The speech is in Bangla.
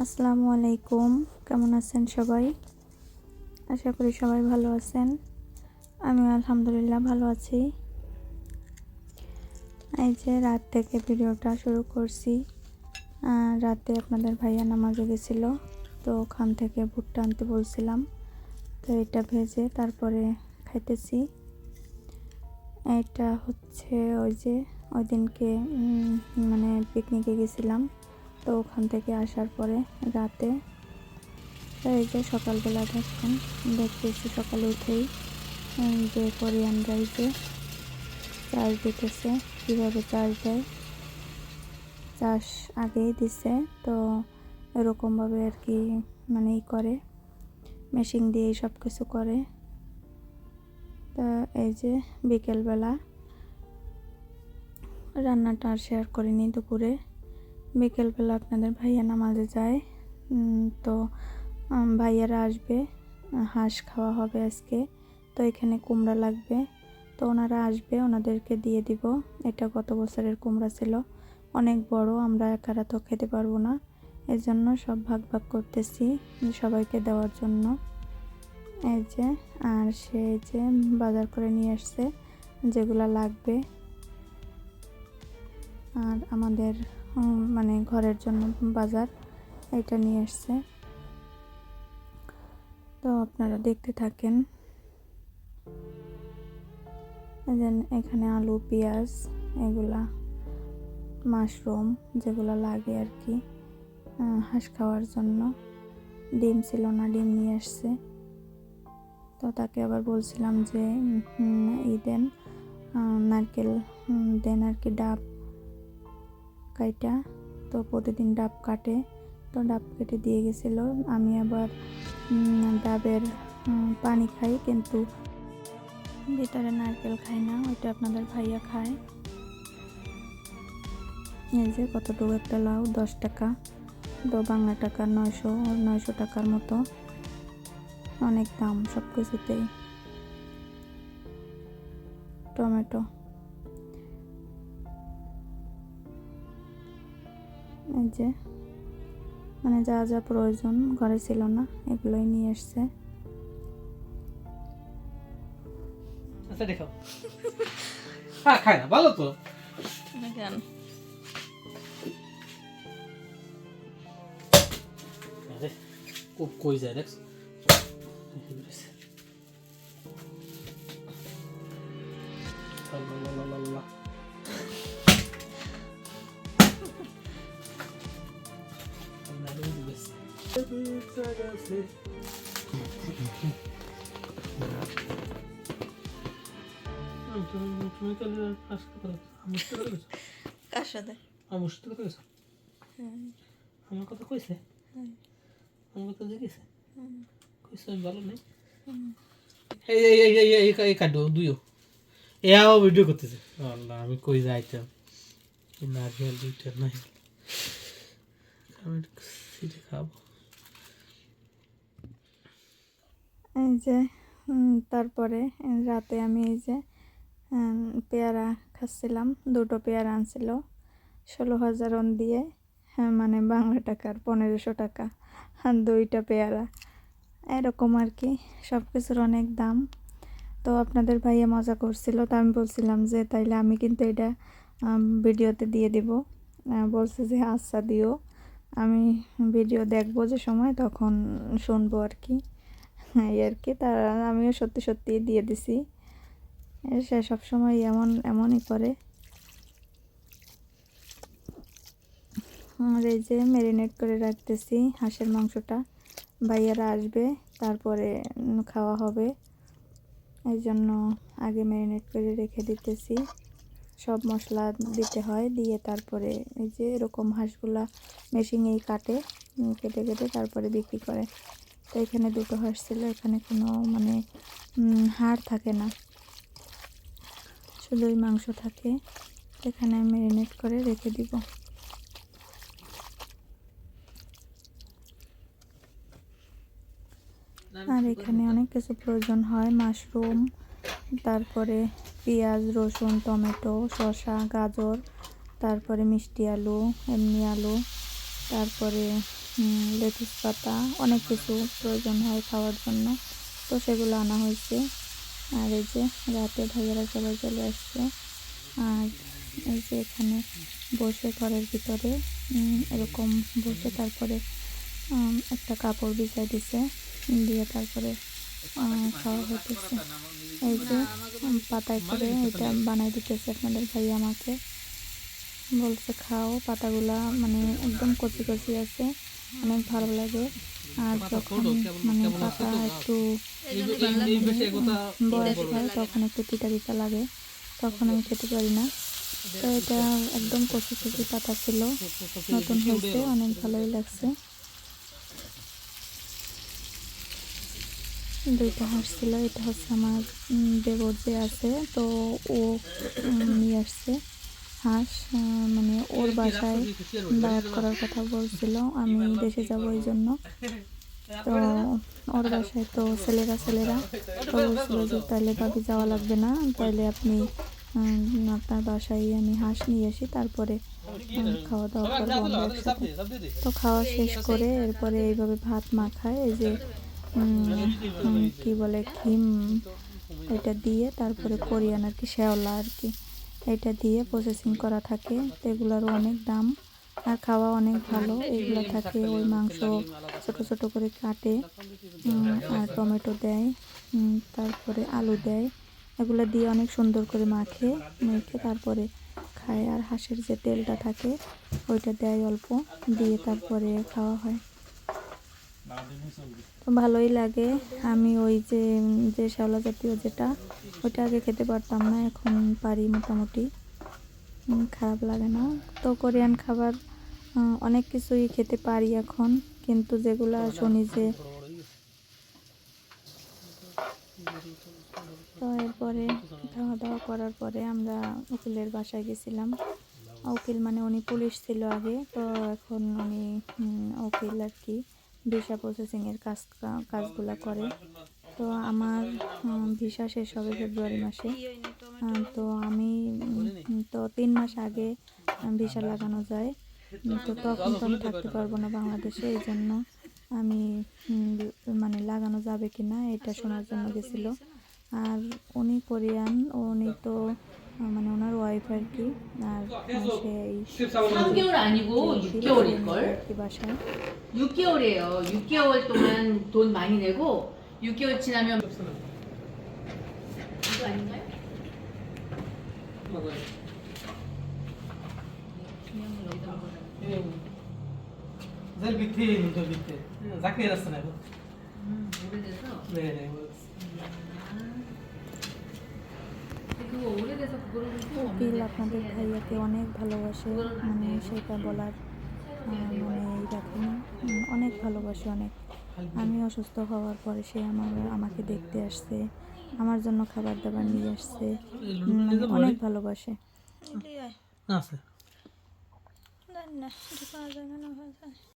আসসালামু আলাইকুম। কেমন আছেন সবাই? আশা করি সবাই ভালো আছেন। আমি আলহামদুলিল্লাহ ভালো আছি। এই যে রাত থেকে ভিডিওটা শুরু করছি। রাতে আপনাদের ভাইয়া নামাজে গেছিল, তো ওখান থেকে ভুট্টা আনতে বলছিলাম। তো এটা ভেজে তারপরে খাইতেছি। এটা হচ্ছে ওই যে ওই দিনকে মানে পিকনিকে গেছিলাম। তো ওখান থেকে আসার পরে রাতে, এই যে সকালবেলা দেখেন দেখতেছি সকালে উঠেই যে কোরিয়ান রাইসে চার্জ দিতেছে, কীভাবে চার্জ দেয়, চাষ আগেই দিছে, তো এরকমভাবে আর কি মানে ই করে, মেশিন দিয়ে সব কিছু করে। তা এই যে বিকেলবেলা রান্নাটা আর শেয়ার করিনি দুপুরে। বিকেলবেলা আপনাদের ভাইয়া নামাজে যায়। তো ভাইয়ারা আসবে, হাঁস খাওয়া হবে আজকে। তো এখানে কুমড়া লাগবে। তো ওনারা আসবে, ওনাদেরকে দিয়ে দিব। এটা গত বছরের কুমড়া ছিল। অনেক বড়, আমরা একারা তো খেতে পারব না। এর জন্য সব ভাগ ভাগ করতেছি সবাইকে দেওয়ার জন্য। এই যে, আর সে যে বাজার করে নিয়ে আসছে, যেগুলা লাগবে। আর আমাদের মানে ঘরের জন্য বাজার এটা নিয়ে আসছে। তো আপনারা দেখতে থাকেন। দেন এখানে আলু, পেঁয়াজ, এগুলা, মাশরুম যেগুলো লাগে আর কি হাঁস খাওয়ার জন্য। ডিম ছিল না, ডিম নিয়ে আসছে। তো তাকে আবার বলছিলাম যে ই দেন নারকেল দেন আর কি ডাব কাইটা তো প্রতিদিন ডাব কাটে। তো ডাব কেটে দিয়ে গেছিল। আমি আবার ডাবের পানি খাই কিন্তু ভিতরে নারকেল খাই না, ওইটা আপনাদের ভাইয়া খায়। এই যে কতটুকু একটা লাউ, দশ টাকা। তো বাংলা টাকা নয়শো নয়শো টাকার মতো। অনেক দাম সব কিছুতেই টমেটো। এই যে মানে যা যা প্রয়োজন ঘরে ছিল না এগুলোই নিয়ে এসছে। আচ্ছা দেখাও হ্যাঁ খায় না ভালো তো। কেন? খুব কই যায় দেখ তুমি কাল আমার সাথে? কথা কইছো আমি ভালো এই ভিডিও করতেছে আমি কই যাইতাম এই নারকেল দুইটা নাই আমি সিটে খাব এই যে তারপরে রাতে আমি এই যে পেয়ারা খাচ্ছিলাম। দুটো পেয়ারা আনছিল। ষোলো হাজার ওন দিয়ে হ্যাঁ মানে বাংলা টাকার পনেরোশো টাকা। আর দুইটা পেয়ারা। এরকম আর কি সব কিছুর অনেক দাম। তো আপনাদের ভাইয়া মজা করছিল, তো আমি বলছিলাম যে, তাইলে আমি কিন্তু এটা ভিডিওতে দিয়ে দিব। বলছে যে আচ্ছা দিও। আমি ভিডিও দেখব যে, সময়, তখন শুনব আর কি। এই আর কি, তার আমিও সত্যি সত্যি দিয়ে দিছি। সে সবসময় এমন, এমনই করে। আর এই যে ম্যারিনেট করে রাখতেছি হাঁসের মাংসটা। ভাইয়ারা আসবে, তারপরে খাওয়া হবে। এই জন্য আগে ম্যারিনেট করে রেখে দিতেছি। সব মশলা দিতে হয়, দিয়ে তারপরে এই যে এরকম হাঁসগুলা মেশিনেই কাটে, কেটে কেটে তারপরে বিক্রি করে। তো এখানে দুটো হাঁস ছিল, এখানে কোনো মানে হাড় থাকে না। শুধুই মাংস থাকে। এখানে ম্যারিনেট করে রেখে দিব। আর এখানে অনেক কিছু প্রয়োজন হয়। মাশরুম, তারপরে পেঁয়াজ, রসুন, টমেটো, শসা, গাজর, তারপরে মিষ্টি আলু, এমনি আলু, তারপরে লেটুস পাতা, অনেক কিছু প্রয়োজন হয় খাওয়ার জন্য। তো সেগুলো আনা হয়েছে। আর এই যে রাতে ভাইয়েরা সবাই চলে আসছে। আর এই যে এখানে বসে ঘরের ভিতরে এরকম বসে তারপরে একটা কাপড় বিছাই দিছে। দিয়ে তারপরে খাওয়া হইতেছে। এই যে পাতায় করে এটা বানাই দিতেছে আপনাদের ভাই আমাকে। বলছে, খাও, পাতাগুলা মানে একদম কচি কচি আছে। অনেক ভালো লাগে। আর যখন মানে পাতা একটু বয়স হয় তখন একটু তিতা তিতা লাগে। তখন আমি খেতে পারি না। তো এটা একদম কচি কচি পাতা ছিল। নতুন হয়েছে অনেক ভালোই লাগছে। দুইটা হাঁস ছিল এটা হচ্ছে আমার দেবর যে আছে তো ও নিয়ে আসছে। হাঁস মানে ওর বাসায় বায়াত করার কথা বলছিল। আমি দেশে যাব এই জন্য। তো ওর বাসায় তো ছেলেরা ছেলেরা। তো বলছিল যে তাহলে ভাবি যাওয়া লাগবে না। তাহলে আপনি আপনার বাসায় আমি হাঁস নিয়ে আসি। তারপরে খাওয়া দাওয়া করব আমরা একসাথে। তো খাওয়া শেষ করে এরপরে এইভাবে ভাত মাখায়। এই যে কি বলে খিম এটা দিয়ে তারপরে কোরিয়ান আর কি, শ্যাওলা আর কি। এটা দিয়ে প্রসেসিং করা থাকে। তো এগুলোরও অনেক দাম আর খাওয়া অনেক ভালো। এগুলো থাকে, ওই মাংস ছোট ছোট করে কাটে আর টমেটো দেয় তারপরে আলু দেয়। এগুলো দিয়ে অনেক সুন্দর করে মাখে, মেখে তারপরে খায়। আর হাঁসের যে তেলটা থাকে, ওইটা দেয় অল্প, দিয়ে তারপরে খাওয়া হয়। তো ভালোই লাগে। আমি ওই যে যে শ্যাওলা জাতীয় যেটা, ওইটা আগে খেতে পারতাম না, এখন পারি মোটামুটি। খারাপ লাগে না। তো কোরিয়ান খাবার অনেক কিছুই খেতে পারি এখন, কিন্তু যেগুলা শুনি যে তো এরপরে খাওয়া দাওয়া করার পরে আমরা উকিলের বাসায় গেছিলাম। উকিল মানে উনি পুলিশ ছিল আগে, তো এখন উনি উকিল আর কি। ভিসা প্রসেসিংয়ের কাজ, কাজগুলো করে। তো আমার ভিসা শেষ হবে ফেব্রুয়ারি মাসে। তো আমি তো তিন মাস আগে ভিসা লাগানো যায়। তো তখন তো আমি থাকতে পারব না বাংলাদেশে, এই জন্য আমি মানে লাগানো যাবে কি না এটা শোনার জন্য গেছিল। আর উনি কোরিয়ান, উনি তো মানে ওনার ওয়াইফ আর কি আর সে 3개월 아니고 6개월일 걸. 이 বাসায় 6개월이에요. 6개월 동안 돈 많이 내고 6개월 지나면 이거 아닌가요? 그냥 여기다 한번 밑에 있는 저 밑에 작게 해놨어요. 음, 오래돼서. 네네. উকিল আপনাদের ভাইয়াকে অনেক ভালোবাসে মানে সেটা বলার মানে এই রাখেন অনেক ভালোবাসে অনেক। আমি অসুস্থ হওয়ার পরে সে আমার আমাকে দেখতে আসছে আমার জন্য খাবার দাবার নিয়ে আসছে মানে অনেক ভালোবাসে। আছে।